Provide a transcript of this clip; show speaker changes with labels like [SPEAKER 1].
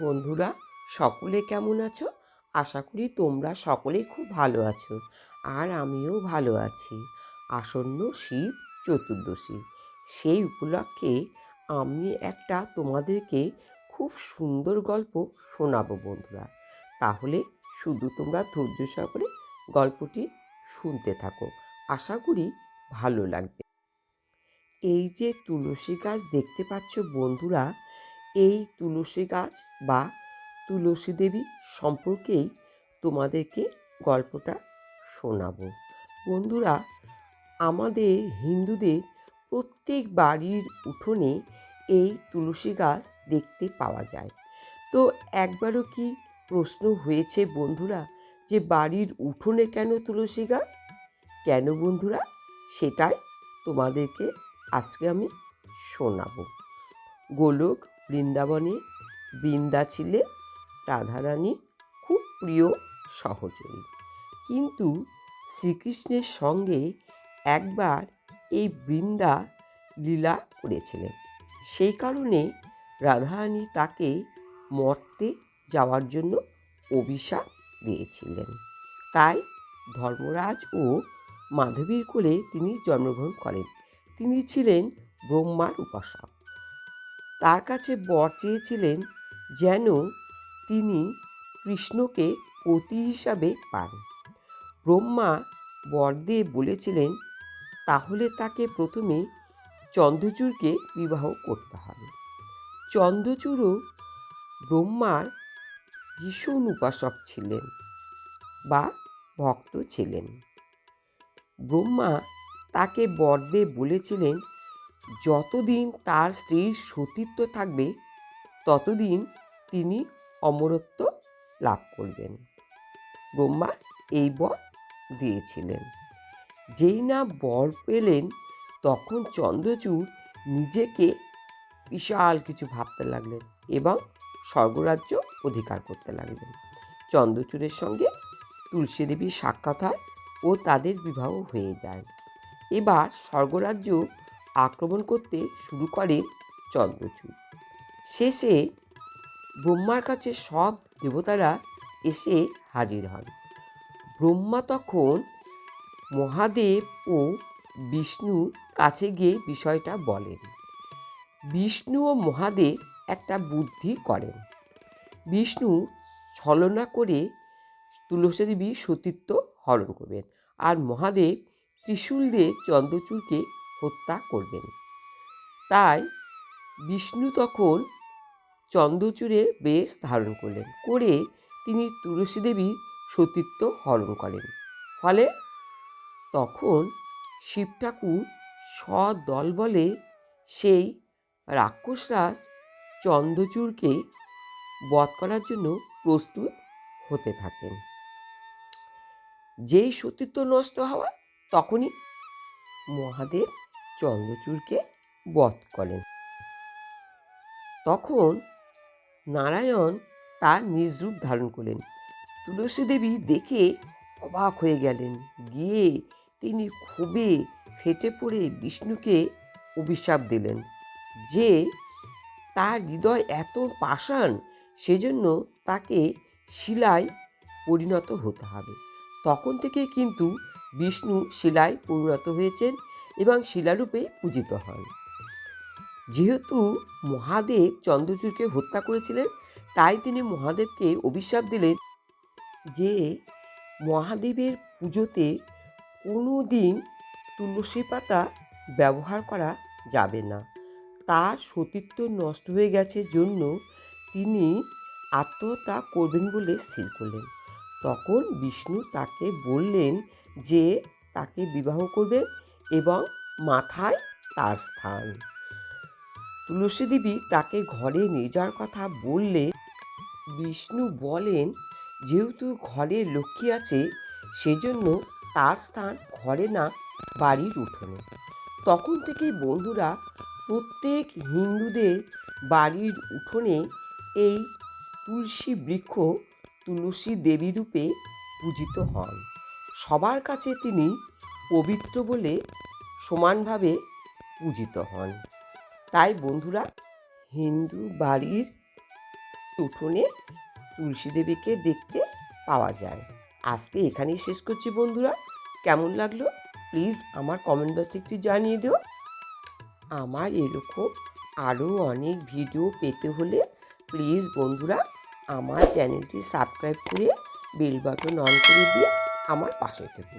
[SPEAKER 1] বন্ধুরা, সকলে কেমন আছো? আশা করি তোমরা সকলেই খুব ভালো আছো আর আমিও ভালো আছি। আসন্ন শিব চতুর্দশী। সেই উপলক্ষে আমি একটা তোমাদেরকে খুব সুন্দর গল্প শোনাবো বন্ধুরা। তাহলে শুধু তোমরা ধৈর্য সহকারে গল্পটি শুনতে থাকো। আশা করি ভালো লাগবে। এই যে তুলসী গাছ দেখতে পাচ্ছ বন্ধুরা এই তুলসী গাছ বা তুলসী দেবী সম্পর্কেই তোমাদেরকে গল্পটা শোনাবো। বন্ধুরা, আমাদের হিন্দুদের প্রত্যেক বাড়ির উঠোনে এই তুলসী গাছ দেখতে পাওয়া যায়। তো একবারও কি প্রশ্ন হয়েছে বন্ধুরা যে বাড়ির উঠোনে কেন তুলসী গাছ? কেন বন্ধুরা? সেটাই তোমাদেরকে আজকে আমি শোনাবো। গোলক বৃন্দাবনে বৃন্দা ছিলেন রাধারানী খুব প্রিয় সহচরী কিন্তু শ্রীকৃষ্ণের সঙ্গে একবার এই বৃন্দা লীলা করেছিলেন। সেই কারণে রাধারানী তাকে মর্তে যাওয়ার জন্য অভিশাপ দিয়েছিলেন। তাই ধর্মরাজ ও মাধবীর কোলে তিনি জন্মগ্রহণ করেন। তিনি ছিলেন ব্রহ্মার উপাসক। তার কাছে বর চেয়েছিলেন যেন তিনি কৃষ্ণকে পতি হিসাবে পান। ব্রহ্মা বর দিয়ে বলেছিলেন, তাহলে তাকে প্রথমে চন্দ্রচূড়কে বিবাহ করতে হবে। চন্দ্রচূড়ও ব্রহ্মার ভীষণ উপাসক ছিলেন বা ভক্ত ছিলেন। ব্রহ্মা তাকে বর দিয়ে বলেছিলেন যতদিন তার স্ত্রীর সতীত্ব থাকবে, ততদিন তিনি অমরত্ব লাভ করবেন। ব্রহ্মা এই বর দিয়েছিলেন। যেই না বর পেলেন, তখন চন্দ্রচূড় নিজেকে বিশাল কিছু ভাবতে লাগলেন এবং স্বর্গরাজ্য অধিকার করতে লাগলেন। চন্দ্রচূড়ের সঙ্গে তুলসী দেবীর সাক্ষাৎ হয় ও তাদের বিবাহ হয়ে যায়। এবার স্বর্গরাজ্য আক্রমণ করতে শুরু করে চন্দ্রচূড়। শেষে ব্রহ্মার কাছে সব দেবতারা এসে হাজির হন। ব্রহ্মা তখন মহাদেব ও বিষ্ণুর কাছে গিয়ে বিষয়টা বলেন। বিষ্ণু ও মহাদেব একটা বুদ্ধি করেন। বিষ্ণু ছলনা করে তুলসী দেবী সতীত্ব হরণ করবেন আর মহাদেব ত্রিশূল দিয়ে চন্দ্রচূড়কে হত্যা করবেন। তাই বিষ্ণু তখন চন্দ্রচূড়ে বেশ ধারণ করলেন, করে তিনি তুলসী দেবীর সতীত্ব হরণ করেন। ফলে তখন শিব ঠাকুর সদল বলে সেই রাক্ষসরাজ চন্দ্রচূড়কে বধ করার জন্য প্রস্তুত হতে থাকেন। যেই সতীত্ব নষ্ট হওয়া তখনই মহাদেব চন্দ্রচূড়কে বধ করেন। তখন নারায়ণ তার নিজ রূপ ধারণ করলেন। তুলসী দেবী দেখে অবাক হয়ে গেলেন। গিয়ে তিনি খুবই ফেটে পড়ে বিষ্ণুকে অভিশাপ দিলেন যে তার হৃদয় এত পাষাণ, সেজন্য তাকে শিলায় পরিণত হতে হবে। তখন থেকে কিন্তু বিষ্ণু শিলায় পরিণত হয়েছেন। এবং শিলারূপে পূজিত হন। যেহেতু মহাদেব চন্দ্রচূড়কে হত্যা করেছিলেন, তাই তিনি মহাদেবকে অভিশাপ দিলেন যে মহাদেবের পুজোতে কোনো দিন তুলসী পাতা ব্যবহার করা যাবে না। তার সতীত্ব নষ্ট হয়ে গেছে জন্য তিনি আত্মহত্যা করবেন বলে স্থির করলেন। তখন বিষ্ণু তাকে বললেন যে তাকে বিবাহ করবেন এবং মাথায় তার স্থান। তুলসী দেবী তাকে ঘরে নিয়ে যাওয়ার কথা বললে বিষ্ণু বলেন, যেহেতু ঘরে লক্ষ্মী আছে, সেজন্য তার স্থান ঘরে না, বাড়ির উঠোনে। তখন থেকে বন্ধুরা প্রত্যেক হিন্দুদের বাড়ির উঠোনে এই তুলসী বৃক্ষ তুলসী দেবী রূপে পূজিত হন। সবার কাছে তিনি পবিত্র বলে সমানভাবে পূজিত হন। তাই বন্ধুরা, হিন্দু বাড়ির উঠোনে তুলসী দেবীকে দেখতে পাওয়া যায়। আজকে এখানেই শেষ করছি বন্ধুরা। কেমন লাগল? প্লিজ আমার কমেন্ট বক্সে একটু জানিয়ে দিও। আমার এরকম আরও অনেক ভিডিও পেতে হলে প্লিজ বন্ধুরা আমার চ্যানেলটি সাবস্ক্রাইব করে বেল বাটন অন করে দিয়ে আমার পাশে থেকো।